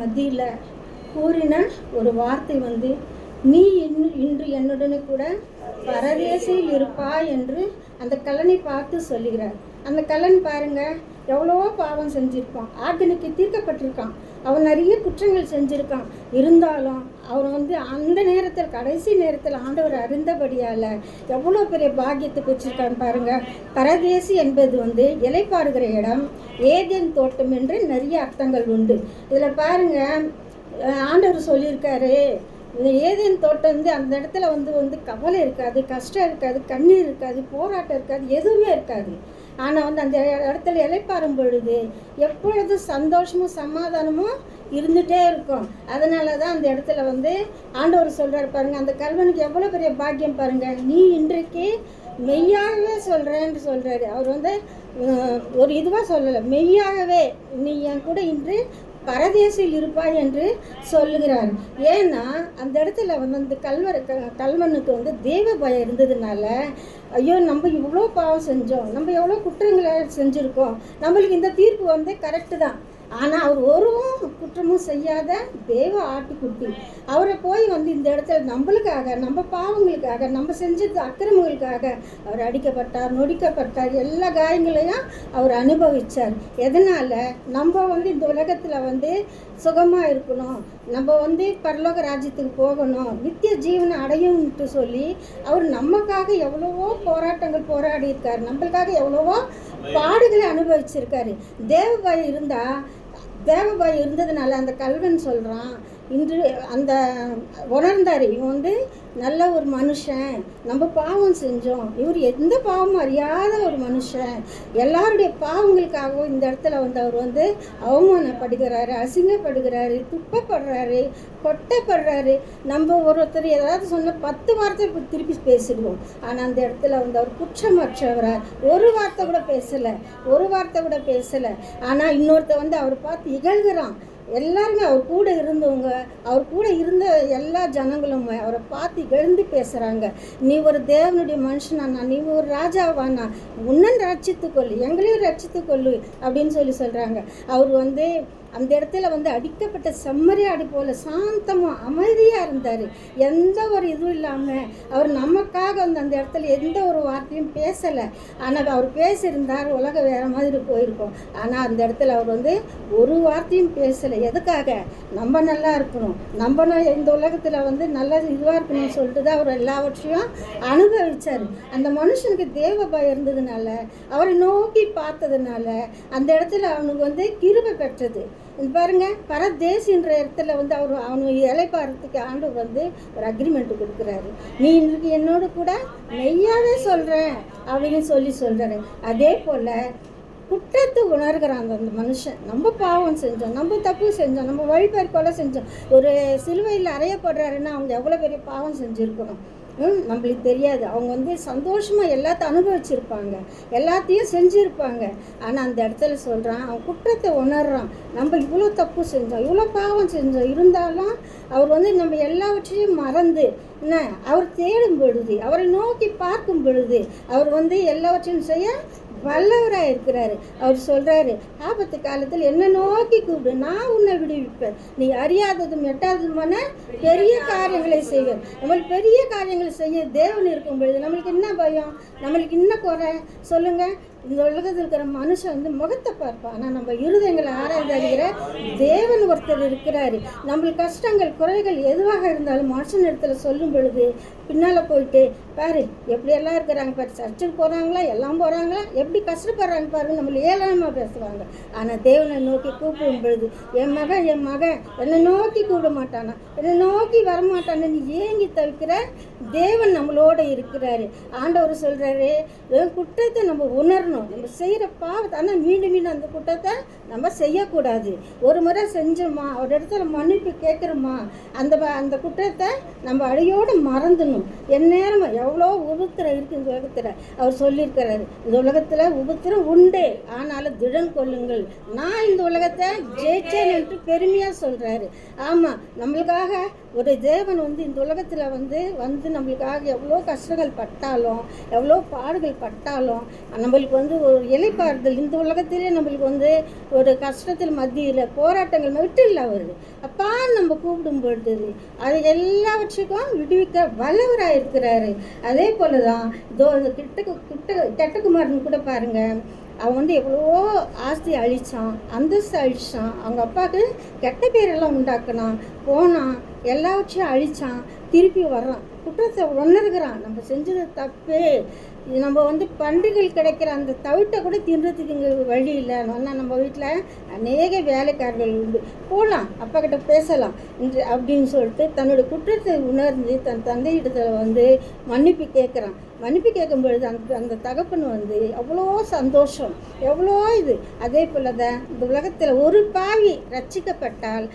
மத்தியில் கூறின ஒரு வார்த்தை வந்து நீ இன்று இன்று என்னுடனே கூட பரதேசியில் இருப்பா என்று அந்த கலனை பார்த்து சொல்லுகிறார். அந்த கலன் பாருங்க எவ்வளவோ பாவம் செஞ்சிருப்பான். ஆர்கனுக்கு தீர்க்கப்பட்டிருக்கான். அவன் நிறைய குற்றங்கள் செஞ்சுருக்கான். இருந்தாலும் அவன் வந்து அந்த நேரத்தில் கடைசி நேரத்தில் ஆண்டவர் அறிந்தபடியால் எவ்வளோ பெரிய பாக்கியத்தை பெற்றிருக்கான் பாருங்கள் பரதேசி என்பது வந்து இலைப்பாறுகிற இடம் ஏதேன் தோட்டம் என்று நிறைய அர்த்தங்கள் உண்டு. இதில் பாருங்கள் ஆண்டவர் சொல்லியிருக்காரு இந்த ஏதேன் தோட்டம் வந்து அந்த இடத்துல வந்து வந்து கவலை இருக்காது கஷ்டம் இருக்காது கண்ணீர் இருக்காது போராட்டம் இருக்காது எதுவுமே இருக்காது. ஆனால் வந்து அந்த இடத்துல இலைப்பாறும் பொழுது எப்பொழுதும் சந்தோஷமும் சமாதானமும் இருந்துகிட்டே இருக்கும். அதனால தான் அந்த இடத்துல வந்து ஆண்டவர் சொல்கிறார் பாருங்கள் அந்த கல்வனுக்கு எவ்வளோ பெரிய பாக்கியம் பாருங்க. நீ இன்றைக்கு மெய்யாகவே சொல்கிறேன்னு சொல்கிறாரு அவர் வந்து ஒரு இதுவாக சொல்லலை மெய்யாகவே நீ என் கூட இன்று பரதேசில் இருப்பாய் என்று சொல்லுகிறார். ஏன்னா அந்த இடத்துல வந்து அந்த கல்வர் க- கல்வனுக்கு வந்து தெய்வ பயம் இருந்ததுனால ஐயோ நம்ம இவ்வளோ பாவம் செஞ்சோம் நம்ம எவ்வளோ குற்றங்களை செஞ்சுருக்கோம் நம்மளுக்கு இந்த தீர்ப்பு வந்து கரெக்டு தான். ஆனால் அவர் ஒரு குற்றமும் செய்யாத தேவ ஆட்டுக்குட்டி. அவரை போய் வந்து இந்த இடத்துல நம்மளுக்காக நம்ம பாவங்களுக்காக நம்ம செஞ்சது அக்கிரமங்களுக்காக அவர் அடிக்கப்பட்டார் நொடிக்கப்பட்டார் எல்லா காயங்களையும் அவர் அனுபவிச்சார். எதனால்? நம்ம வந்து இந்த உலகத்தில் வந்து சுகமாக இருக்கணும். நம்ம வந்து பரலோக ராஜ்யத்துக்கு போகணும். நித்திய ஜீவனை அடையும்ட்டு சொல்லி அவர் நமக்காக எவ்வளவோ போராட்டங்கள் போராடி இருக்கார் நம்மளுக்காக எவ்வளவோ பாடுகளை அனுபவிச்சிருக்காரு. தேவ இருந்தால் தேவபாய் இருந்ததுனால அந்த கல்வன் சொல்கிறான் இன்று அந்த உணர்ந்தார். இவன் வந்து நல்ல ஒரு மனுஷன். நம்ம பாவம் செஞ்சோம். இவர் எந்த பாவமும் அறியாத ஒரு மனுஷன். எல்லாருடைய பாவங்களுக்காகவும் இந்த இடத்துல வந்து அவர் வந்து அவமானப்படுகிறாரு அசிங்கப்படுகிறாரு துப்பப்படுறாரு கொட்டப்படுறாரு. நம்ம ஒருத்தர் ஏதாவது சொன்ன பத்து வார்த்தை திருப்பி பேசிடுவோம். ஆனால் அந்த இடத்துல வந்து அவர் குற்றமற்றவரார். ஒரு வார்த்தை கூட பேசலை. ஒரு வார்த்தை கூட பேசலை. ஆனால் இன்னொருத்த வந்து அவர் பார்த்து இகழ்கிறான். எல்லாருமே அவர் கூட இருந்தவங்க அவர் கூட இருந்த எல்லா ஜனங்களும் அவரை பார்த்து எழுந்து பேசுகிறாங்க நீ ஒரு தேவனுடைய மனுஷனானா நீ ஒரு ராஜாவானா உன்னன் ரட்சித்து கொள்ளு எங்களையும் ரட்சித்து கொள்ளு அப்படின்னு சொல்லி சொல்கிறாங்க அவர் வந்து அந்த இடத்துல வந்து அடிக்கப்பட்ட செம்மறியாடு போல சாந்தமாக அமைதியாக இருந்தார். எந்த ஒரு இதுவும் இல்லாமல் அவர் நமக்காக வந்து அந்த இடத்துல எந்த ஒரு வார்த்தையும் பேசலை. ஆனால் அவர் பேசியிருந்தார் உலகம் வேறு மாதிரி போயிருக்கும். ஆனால் அந்த இடத்துல அவர் வந்து ஒரு வார்த்தையும் பேசலை. எதுக்காக? நம்ம நல்லா இருக்கணும். நம்ம இந்த உலகத்தில் வந்து நல்ல இதுவாக இருக்கணும்னு சொல்லிட்டு தான் அவர் எல்லாவற்றையும் அனுபவிச்சார். அந்த மனுஷனுக்கு தேவ பயம் இருந்ததுனால அவரை நோக்கி பார்த்ததுனால அந்த இடத்துல அவனுக்கு வந்து கிருபை பெற்றது. இது பாருங்க பரதேசின்ற இடத்துல வந்து அவர் அவனு இலைப்பாறத்துக்கு ஆண்டு வந்து ஒரு அக்ரிமெண்ட் கொடுக்குறாரு. நீ இன்றைக்கு என்னோட கூட மெய்யாவே சொல்கிறேன் அப்படின்னு சொல்லி சொல்கிறாரு அதே போல் குற்றத்தை உணர்கிறான் அந்த அந்த மனுஷன். நம்ம பாவம் செஞ்சோம் நம்ம தப்பு செஞ்சோம் நம்ம வழிபாடு கொலை செஞ்சோம். ஒரு சிலுவையில் அறையப்படுறாருன்னா அவங்க எவ்வளோ பெரிய பாவம் செஞ்சுருக்கணும்? நம்மளுக்கு தெரியாது. அவங்க வந்து சந்தோஷமாக எல்லாத்தையும் அனுபவிச்சிருப்பாங்க. எல்லாத்தையும் செஞ்சுருப்பாங்க. ஆனால் அந்த இடத்துல சொல்கிறான் அவன் குற்றத்தை உணர்றான். நம்ம இவ்வளோ தப்பு செஞ்சோம் இவ்வளோ பாவம் செஞ்சோம். இருந்தாலும் அவர் வந்து நம்ம எல்லாவற்றையும் மறந்து என்ன அவர் தேடும் பொழுது அவரை நோக்கி பார்க்கும் பொழுது அவர் வந்து எல்லாவற்றையும் செய்ய வல்லவராக இருக்கிறாரு. அவர் சொல்கிறாரு ஆபத்து காலத்தில் என்ன நோக்கி கூப்பிடு நான் உன்னை விடுவிப்பேன். நீ அறியாததும் எட்டாததுமான பெரிய காரியங்களை செய்வேன் நம்மளுக்கு பெரிய காரியங்களை செய்ய தேவன் இருக்கும் பொழுது நம்மளுக்கு என்ன பயம்? நம்மளுக்கு என்ன குறை? சொல்லுங்கள் இந்த உலகத்தில் இருக்கிற மனுஷன் வந்து முகத்தை பார்ப்பான். ஆனால் நம்ம இருதயங்களை ஆராய்ந்து அறிகிற தேவன் ஒருத்தர் இருக்கிறாரு. நம்மளுக்கு கஷ்டங்கள் குறைகள் எதுவாக இருந்தாலும் மனுஷன் இடத்துல சொல்லும் பொழுது பின்னால் போயிட்டு பாரு எப்படியெல்லாம் இருக்கிறாங்க பாரு சர்ச்சுக்கு போகிறாங்களா எல்லாம் போகிறாங்களா எப்படி கஷ்டப்படுறாங்க பாருங்க நம்மளை ஏளனமாக பேசுவாங்க. ஆனால் தேவனை நோக்கி கூப்பிடும் பொழுது என் மகன் என் மகன் என்னை நோக்கி கூப்பிட மாட்டானா? என்னை நோக்கி வரமாட்டான்னு நீ ஏங்கி தவிக்கிற தேவன் நம்மளோட இருக்கிறாரு. ஆண்டவர் சொல்கிறாரு குற்றத்தை நம்ம உணரணும் நம்ம செய்கிற பாவத்தை ஆனால் மீண்டும் மீண்டும் அந்த குற்றத்தை நம்ம செய்யக்கூடாது. ஒரு முறை செஞ்சோமா ஒரு இடத்துல மன்னிப்பு கேட்குறோமா அந்த அந்த குற்றத்தை நம்ம அடியோடு மறந்துடணும். எந்நேரமும் எவ்வளோ உபத்திரம் இருக்குது இந்த உலகத்தில். அவர் சொல்லியிருக்கிறாரு இந்த உலகத்தில் உபத்திரம் உண்டு ஆனாலும் திடன் கொள்ளுங்கள். நான் இந்த உலகத்தை ஜெயிச்சேன் என்று பெருமையாக சொல்கிறாரு ஆமாம் நம்மளுக்காக ஒரு தேவன் வந்து இந்த உலகத்தில் வந்து வந்து வந்து நம்மளுக்காக எவ்வளோ கஷ்டங்கள் பட்டாலும் எவ்வளோ பாடுகள் பட்டாலும் நம்மளுக்கு வந்து ஒரு இலைப்பாறுதல் இந்த உலகத்திலே நம்மளுக்கு வந்து ஒரு கஷ்டத்தில் மத்தியில் போராட்டங்கள் விட்டு இல்லை அவர் அப்பா நம்ம கூப்பிடும் பொழுது அது எல்லாவற்றுக்கும் விடுவிக்க வல்லவராக இருக்கிறாரு. அதே போல தான் இதோ இந்த கிட்ட கிட்ட கெட்டகுமாரன் கூட பாருங்க. அவன் வந்து எவ்வளோ ஆஸ்தி அழிச்சான் அந்தஸ்து அழித்தான் அவங்க அப்பாவுக்கு கெட்ட பேரெல்லாம் உண்டாக்குனான். போனான் எல்லாவற்றையும் அழிச்சான். திருப்பி வர்றான். குற்றத்தை உணர்கிறான். நம்ம செஞ்சது தப்பு. இது நம்ம வந்து பண்டிகைகள் கிடைக்கிற அந்த தவிட்டை கூட தின்றதுக்கு இங்கே வழி இல்லை. ஆனால் நம்ம வீட்டில் அநேக வேலைக்காரர்கள் உண்டு. போகலாம் அப்பா கிட்ட பேசலாம் இன்று அப்படின்னு சொல்லிட்டு தன்னோட குற்றத்தை உணர்ந்து தன் தந்தையிடத்தில் வந்து மன்னிப்பு கேட்குறான் மன்னிப்பு கேட்கும் பொழுது அந்த அந்த தகப்பன் வந்து எவ்வளோ சந்தோஷம் எவ்வளோ இது. அதே போல் தான் இந்த உலகத்தில் ஒரு பாவி ரட்சிக்கப்பட்டால்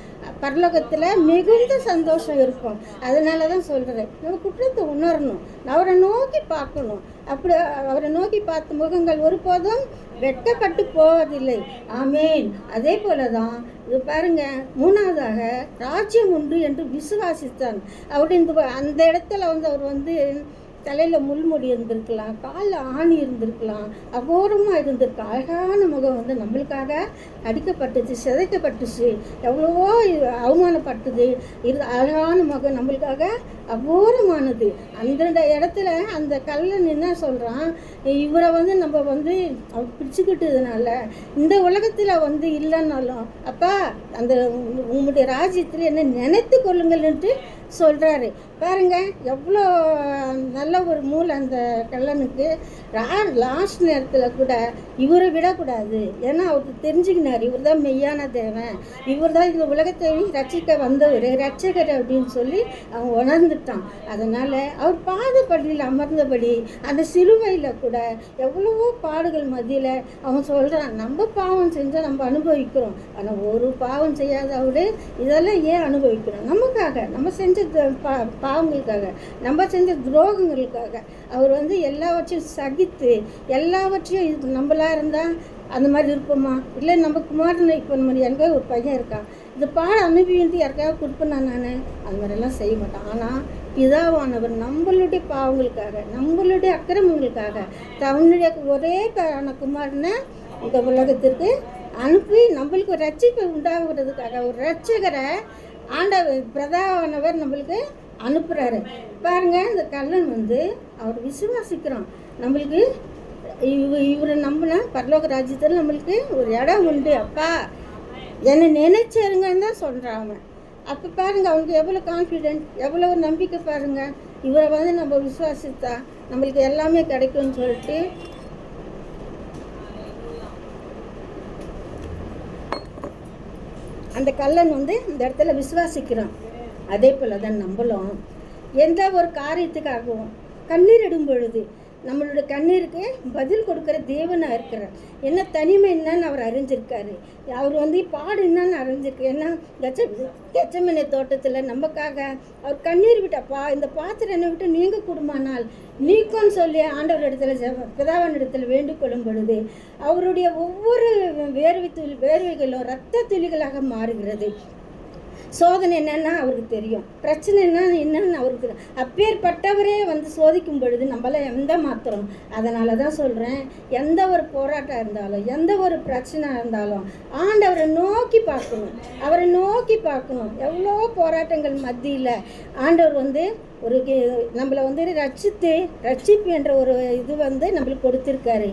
பரலோகத்தில் மிகுந்த சந்தோஷம் இருக்கும். அதனால தான் சொல்கிறேன் நம்ம குற்றத்தை உணரணும் அவரை நோக்கி பார்க்கணும். அப்படி அவரை நோக்கி பார்த்த முகங்கள் ஒருபோதும் வெட்கப்பட்டு போவதில்லை ஆமேன். அதே போல தான் இது பாருங்க மூணாவதாக ராஜ்யம் உண்டு என்று விசுவாசித்தான். அவருடைய இந்த அந்த இடத்துல வந்து அவர் வந்து தலையில் முள்முடி இருந்திருக்கலாம் காலில் ஆணி இருந்திருக்கலாம் அகோரமாக இருந்திருக்கு அழகான முகம் வந்து நம்மளுக்காக அடிக்கப்பட்டுச்சு சிதைக்கப்பட்டுச்சு. எவ்வளவோ அவமானப்பட்டது. இரு அழகான முகம் நம்மளுக்காக அபூர்வமானது. அந்த இடத்துல அந்த கல்லன் என்ன சொல்கிறான் இவரை வந்து நம்ம வந்து அவர் பிடிச்சிக்கிட்டதுனால இந்த உலகத்தில் வந்து இல்லைன்னாலும் அப்பா அந்த உங்களுடைய ராஜ்யத்தில் என்ன நினைத்து கொள்ளுங்கள்ன்ட்டு சொல்கிறாரு பாருங்க எவ்வளோ நல்ல ஒரு மூளை அந்த கல்லனுக்கு லாஸ்ட் நேரத்தில் கூட இவரை விடக்கூடாது. ஏன்னா அவருக்கு தெரிஞ்சுக்கினார். இவர் தான் மெய்யான தேவன். இவர் தான் இந்த உலகத்தை ரட்சிக்க வந்தவர் ரட்சகர் அப்படின்னு சொல்லி அவன் உணர்ந்துட்டான் அதனால் அவர் பாதப்படியில் அமர்ந்தபடி அந்த சிலுவையில் கூட எவ்வளவோ பாடுகள் மத்தியில் அவன் சொல்கிறான் நம்ம பாவம் செஞ்சால் நம்ம அனுபவிக்கிறோம். ஆனால் ஒரு பாவம் செய்யாத அவரு இதெல்லாம் ஏன் அனுபவிக்கிறோம்? நமக்காக நம்ம செஞ்ச த- பா பாவங்களுக்காக நம்ம செஞ்ச துரோகங்களுக்காக அவர் வந்து எல்லாவற்றையும் சகித்து எல்லாவற்றையும் இது நம்மளா இருந்தால் அந்த மாதிரி இருப்போமா? இல்லை நம்ம குமாரனை இப்போ நம்ம எங்கே ஒரு பையன் இருக்கான்? இந்த பாட அனுபவித்து யாருக்காவது கொடுப்பேனா நான்? அது மாதிரிலாம் செய்ய மாட்டேன். ஆனால் பிதாவானவர் நம்மளுடைய பாவங்களுக்காக நம்மளுடைய அக்கிரமங்களுக்காக தன்னுடைய ஒரே பேரான குமாரனை இந்த உலகத்திற்கு அனுப்பி நம்மளுக்கு ஒரு ரட்சிப்பை உண்டாகிறதுக்காக ஒரு ரட்சகரை ஆண்டவர் பிரதாவானவர் நம்மளுக்கு அனுப்புகிறாரு பாருங்கள் இந்த கல்லன் வந்து அவர் விசுவாசிக்கிறான். நம்மளுக்கு இவ இவரை நம்பினா பரலோக ராஜ்யத்தில் நம்மளுக்கு ஒரு இடம் உண்டு. அப்பா என்னை நினைச்சிருங்கன்னு தான் சொல்கிறான் அவன். அப்போ பாருங்க அவனுக்கு எவ்வளோ கான்ஃபிடென்ட் எவ்வளோ நம்பிக்கை பாருங்க. இவரை வந்து நம்ம விசுவாசித்தா நம்மளுக்கு எல்லாமே கிடைக்கும்னு சொல்லிட்டு. அந்த கல்லன் வந்து இந்த இடத்துல விசுவாசிக்கிறான். அதே போல் தான் நம்மளும். எந்த ஒரு காரியத்துக்காகவும் கண்ணீர் இடும் பொழுது நம்மளோட கண்ணீருக்கு பதில் கொடுக்குற தேவனாக இருக்கிறார் என்ன தனிமை என்னன்னு அவர் அறிஞ்சிருக்காரு. அவர் வந்து பாடு என்னன்னு அறிஞ்சிருக்கு. ஏன்னா கச்ச கச்சமனை தோட்டத்தில் நமக்காக அவர் கண்ணீர் விட்டப்பா இந்த பாத்திரம் என்னை விட்டு நீங்க கூடுமானால் நீக்கம்னு சொல்லி ஆண்டவர் இடத்துல பிதாவன் இடத்துல வேண்டுகொள்ளும் பொழுது அவருடைய ஒவ்வொரு வேர்வை துளி வேர்வைகளும் ரத்த துளிகளாக மாறுகிறது. சோதனை என்னன்னா அவருக்கு தெரியும். பிரச்சனை என்ன என்னன்னு அவருக்கு தெரியும் அப்பேற்பட்டவரே வந்து சோதிக்கும் பொழுது நம்மள எந்த மாத்திரம் அதனால தான் சொல்கிறேன் எந்த ஒரு போராட்டம் இருந்தாலும் எந்த ஒரு பிரச்சனை இருந்தாலும் ஆண்டவரை நோக்கி பார்க்கணும். அவரை நோக்கி பார்க்கணும். எவ்வளோ போராட்டங்கள் மத்தியில் ஆண்டவர் வந்து ஒரு நம்மளை வந்து ரட்சித்து ரட்சிப்பு என்ற ஒரு இது வந்து நம்மளுக்கு கொடுத்துருக்காரு.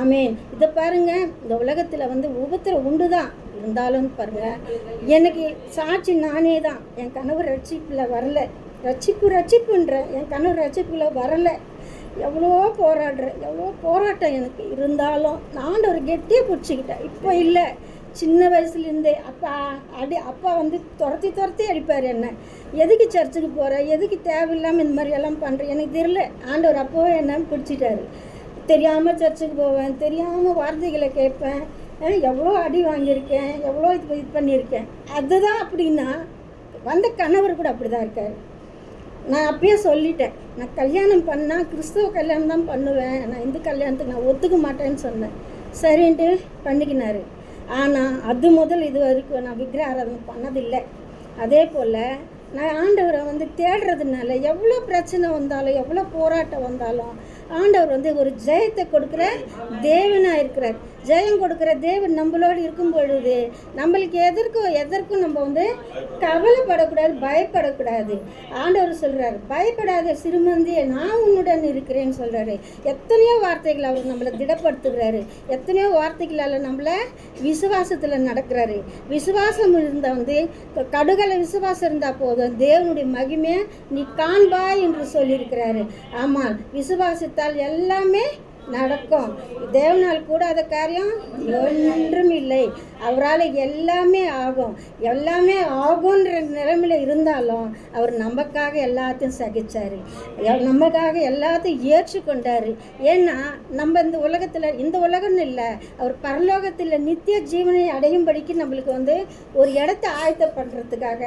ஆமேன். இதை பாருங்க இந்த உலகத்தில் வந்து உபத்திரம் உண்டு தான் இருந்தாலும் பாருங்க எனக்கு சாட்சி நானே தான். என் கணவர் ரட்சிப்பில் வரல. ரட்சிப்பு ரட்சிப்புன்ற என் கனவு ரட்சிப்பில் வரல. எவ்வளோ போராடுறேன் எவ்வளோ போராட்டம் எனக்கு இருந்தாலும் நான் ஒரு கெட்டியாக பிடிச்சிக்கிட்டேன். இப்போ இல்லை. சின்ன வயசுலேருந்தே அப்பா அடி அப்பா வந்து துரத்தி துரத்தி அடிப்பார் என்ன. எதுக்கு சர்ச்சுக்கு போகிற எதுக்கு தேவையில்லாமல் இந்த மாதிரி எல்லாம் பண்ணுறேன் எனக்கு தெரியல. ஆண்டவர் அப்போவே என்ன பிடிச்சிட்டாரு. தெரியாமல் சர்ச்சுக்கு போவேன் தெரியாமல் வார்த்தைகளை கேட்பேன். எவ்வளோ அடி வாங்கியிருக்கேன்? எவ்வளோ இது இது பண்ணியிருக்கேன்? அதுதான் அப்படின்னா வந்த கணவர் கூட அப்படி தான் இருக்கார். நான் அப்பயே சொல்லிட்டேன். நான் கல்யாணம் பண்ணால் கிறிஸ்தவ கல்யாணம் தான் பண்ணுவேன். நான் இந்து கல்யாணத்துக்கு நான் ஒத்துக்க மாட்டேன்னு சொன்னேன். சரின்ட்டு பண்ணிக்கினாரு. ஆனால் அது முதல் இது வரைக்கும் நான் விக்கிர ஆராதனை பண்ணதில்லை. அதே போல் நான் ஆண்டவரை வந்து தேடுறதுனால எவ்வளோ பிரச்சனை வந்தாலும் எவ்வளோ போராட்டம் வந்தாலும் ஆண்டவர் வந்து ஒரு ஜெயத்தை கொடுக்குற தேவனாக இருக்கிறார் ஜெயம் கொடுக்குற தேவன் நம்மளோடு இருக்கும் பொழுது நம்மளுக்கு எதற்கும் எதற்கும் நம்ம வந்து கவலைப்படக்கூடாது பயப்படக்கூடாது. ஆண்டவர் சொல்கிறார் பயப்படாத சிறுமந்தியை நான் உன்னுடன் இருக்கிறேன்னு சொல்கிறாரு எத்தனையோ வார்த்தைகள் அவர் நம்மளை திடப்படுத்துகிறாரு. எத்தனையோ வார்த்தைகளால் நம்மளை விசுவாசத்தில் நடக்கிறாரு. விசுவாசம் இருந்தால் வந்து கடுகலை விசுவாசம் இருந்தால் போதும். தேவனுடைய மகிமையை நீ காண்பாய் என்று சொல்லியிருக்கிறாரு. ஆமாம் விசுவாசத்தால் எல்லாமே நடக்கும். தேவனால் கூடாத காரியம் ஒன்றும் இல்லை அவரால் எல்லாமே ஆகும். எல்லாமே ஆகுன்ற நிலைமையில இருந்தாலும் அவர் நமக்காக எல்லாத்தையும் சகிச்சார். நமக்காக எல்லாத்தையும் ஏற்றுக்கொண்டார். ஏன்னா நம்ம இந்த உலகத்தில் இந்த உலகம்னு இல்லை. அவர் பரலோகத்தில் நித்திய ஜீவனை அடையும்படிக்கு நம்மளுக்கு வந்து ஒரு இடத்த ஆயத்த பண்ணுறதுக்காக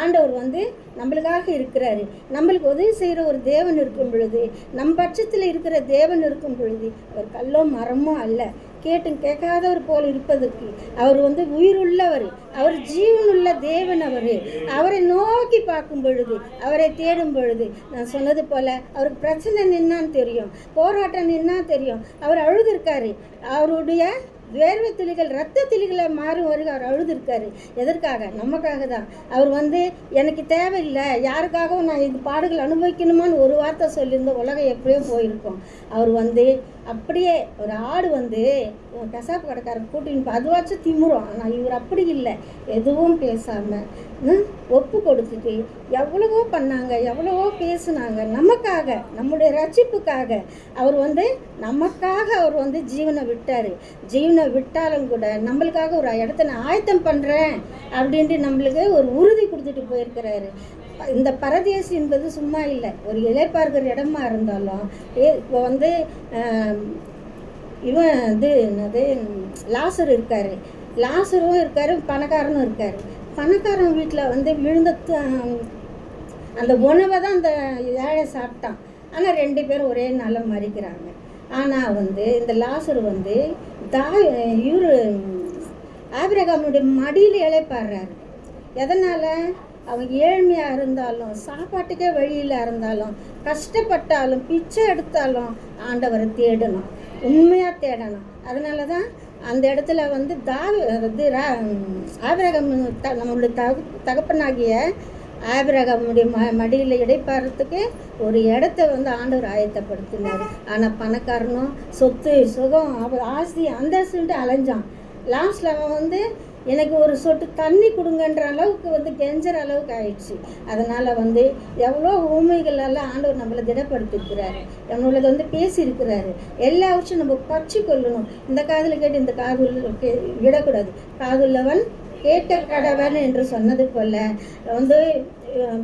ஆண்டவர் வந்து நம்மளுக்காக இருக்கிறாரு. நம்மளுக்கு உதவி செய்கிற ஒரு தேவன் இருக்கும் பொழுது நம் பட்சத்தில் இருக்கிற தேவன் இருக்கும் பொழுது அவர் கல்லோ மரமோ அல்ல. கேட்டும் கேட்காதவர் போல் இருப்பதற்கு அவர் வந்து உயிருள்ளவர். அவர் ஜீவனுள்ள தேவன் அவர். அவரை நோக்கி பார்க்கும் பொழுது அவரை தேடும் பொழுது நான் சொன்னது போல் அவருக்கு பிரச்சனை நின்னான்னு தெரியும் போராட்டம் நின்னா தெரியும். அவர் அழுதுருக்காரு. அவருடைய வேர்வை துளிகள் ரத்த துளிகளை மாறும் வரைக்கும் அவர் அழுதுருக்காரு. எதற்காக? நமக்காக தான். அவர் வந்து எனக்கு தேவையில்லை. யாருக்காகவும் நான் இந்த பாடுகள் அனுபவிக்கணுமான்னு ஒரு வார்த்தை சொல்லியிருந்த உலகம் எப்படியோ போயிருக்கும். அவர் வந்து அப்படியே ஒரு ஆடு வந்து கசாப்பு கடைக்காரர் கூட்டின்னு அதுவாச்சும் திமுறும் ஆனால் இவர் அப்படி இல்லை. எதுவும் பேசாமல் ஒப்பு கொடுத்துட்டு எவ்வளவோ பண்ணாங்க எவ்வளவோ பேசுனாங்க. நமக்காக நம்முடைய ரட்சிப்புக்காக அவர் வந்து நமக்காக அவர் வந்து ஜீவனை விட்டார். ஜீவனை விட்டாலும் கூட நம்மளுக்காக ஒரு இடத்த நான் ஆயத்தம் பண்ணுறேன் அப்படின்ட்டு நம்மளுக்கு ஒரு உறுதி கொடுத்துட்டு போயிருக்கிறாரு. இந்த பரதேசி என்பது சும்மா இல்லை. ஒரு இலைப்பார்க்கிற இடமா இருந்தாலும் ஏ இப்போ வந்து இவன் இது என்னது லாசர் இருக்கார். லாசரும் இருக்கார் பணக்காரனும் இருக்கார். பணக்காரன் வீட்டில் வந்து விழுந்த த- அந்த உணவை தான் அந்த ஏழை சாப்பிட்டான். ஆனால் ரெண்டு பேரும் ஒரே நாளில் மறிக்கிறாங்க. ஆனால் வந்து இந்த லாசர் வந்து தா இவர் ஆபிரகாமுடைய மடியில் இழைப்பாடுறாரு எதனால்? அவங்க ஏழ்மையாக இருந்தாலும் சாப்பாட்டுக்கே வழியில் இருந்தாலும் கஷ்டப்பட்டாலும் பிச்சை எடுத்தாலும் ஆண்டவரை தேடணும். உண்மையாக தேடணும். அதனால தான் அந்த இடத்துல வந்து தாவி இது ரா- த நம்மளுடைய தகு தகப்பனாகிய ஆபிரகமுடைய ம மடியில் இடைப்பாடுறதுக்கு ஒரு இடத்த வந்து ஆண்டவர் ஆயத்தப்படுத்தினார். ஆனால் பணக்காரனும் சொத்து சுகம் அவ ஆஸ்தி அந்தஸ்துன்ட்டு அலைஞ்சான். லாஸ்ட்டில் அவன் வந்து எனக்கு ஒரு சொட்டு தண்ணி கொடுங்கன்ற அளவுக்கு வந்து கெஞ்சற அளவுக்கு ஆயிடுச்சு. அதனால் வந்து எவ்வளோ ஊமைகளெல்லாம் ஆண்டவர் நம்மளை திடப்படுத்திருக்கிறாரு. நம்மளது வந்து பேசியிருக்கிறாரு. எல்லா விஷயம் நம்ம பச்சு கொள்ளணும். இந்த காதில் கேட்டு இந்த காதில் கே- விடக்கூடாது. காதுள்ளவன் கேட்ட கடவன் என்று சொன்னது போல் வந்து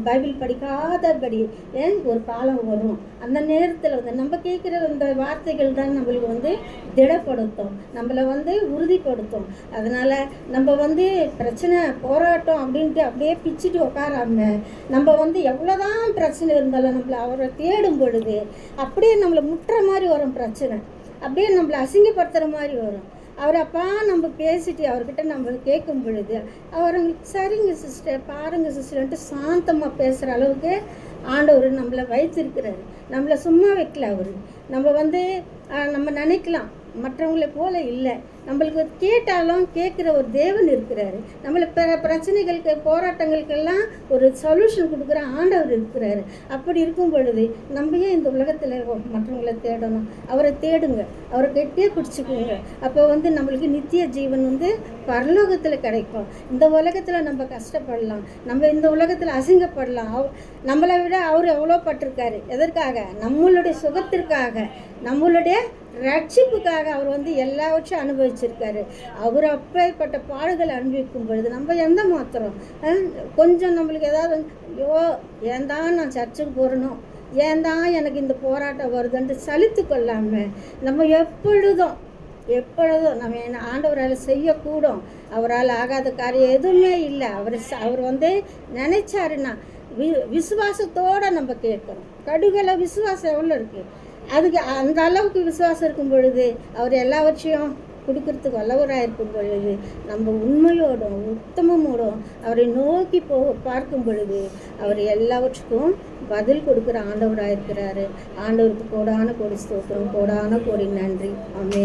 பைபிள் படிக்காதபடி ஏன்? ஒரு காலம் வரும். அந்த நேரத்தில் வந்து நம்ம கேட்குற இந்த வார்த்தைகள் தான் நம்மளுக்கு வந்து திடப்படுத்தும். நம்மளை வந்து உறுதிப்படுத்தும். அதனால் நம்ம வந்து பிரச்சனை போராட்டம் அப்படின்ட்டு அப்படியே பிச்சுட்டு உட்காராம நம்ம வந்து எவ்வளோதான் பிரச்சனை இருந்தாலும் நம்மளை அவரை தேடும் பொழுது அப்படியே நம்மளை முட்டுற மாதிரி வரும் பிரச்சனை. அப்படியே நம்மளை அசிங்கப்படுத்துகிற மாதிரி வரும். அவர் அப்பா நம்ம பேசிட்டு அவர்கிட்ட நம்ம கேட்கும் பொழுது அவர் சரிங்க சிஸ்டர் பாருங்க சிஸ்டர்ன்ட்டு சாந்தமாக பேசுகிற அளவுக்கு ஆண்டவர் நம்மளை வைத்திருக்கிறாரு. நம்மளை சும்மா வைக்கல அவர். நம்ம வந்து நம்ம நினைக்கலாம். மற்றவங்களை போல இல்லை. நம்மளுக்கு கேட்டாலும் கேட்குற ஒரு தேவன் இருக்கிறாரு. நம்மளை பிற பிரச்சனைகளுக்கு போராட்டங்களுக்கெல்லாம் ஒரு சொல்யூஷன் கொடுக்குற ஆண்டவர் இருக்கிறாரு. அப்படி இருக்கும் பொழுது நம்ம ஏன் இந்த உலகத்தில் மற்றவங்களை தேடணும்? அவரை தேடுங்க. அவரை கெட்டியே பிடிச்சிக்கோங்க. அப்போ வந்து நம்மளுக்கு நித்திய ஜீவன் வந்து பரலோகத்தில் கிடைக்கும். இந்த உலகத்தில் நம்ம கஷ்டப்படலாம். நம்ம இந்த உலகத்தில் அசிங்கப்படலாம். அவ- நம்மளை விட அவர் எவ்வளோ பட்டிருக்காரு? எதற்காக? நம்மளுடைய சுகத்திற்காக. நம்மளுடைய ரட்சிப்புக்காக அவர் வந்து எல்லாவற்றையும் அனுபவிச்சிருக்காரு. அவர் அப்பேற்பட்ட பாடுகளை அனுபவிக்கும் பொழுது நம்ம எந்த மாத்திரம்? கொஞ்சம் நம்மளுக்கு ஏதாவது ஐயோ ஏன் தான் நான் சர்ச்சுக்கு போகிறனோ ஏன் தான் எனக்கு இந்த போராட்டம் வருதுன்ட்டு சலித்து கொள்ளாமல் நம்ம எப்பொழுதும் எப்பொழுதும் நம்ம என்ன ஆண்டவரால் செய்யக்கூடும். அவரால் ஆகாத காரியம் எதுவுமே இல்லை. அவர் அவர் வந்து நினைச்சாருன்னா வி விசுவாசத்தோடு நம்ம கேட்கணும் கடுகளை விசுவாசம் எவ்வளோ இருக்குது அதுக்கு அந்த அளவுக்கு விசுவாசம் இருக்கும் பொழுது அவர் எல்லாவற்றையும் கொடுக்கறதுக்கு வல்லவராக இருக்கும் பொழுது நம்ம உண்மையோடும் உத்தமமோடும் அவரை நோக்கி போ பார்க்கும் பொழுது அவர் எல்லாவற்றுக்கும் பதில் கொடுக்குற ஆண்டவராக இருக்கிறாரு. ஆண்டவருக்கு கோடான கோடி ஸ்தோத்திரம் கோடான கோடி நன்றி. அமே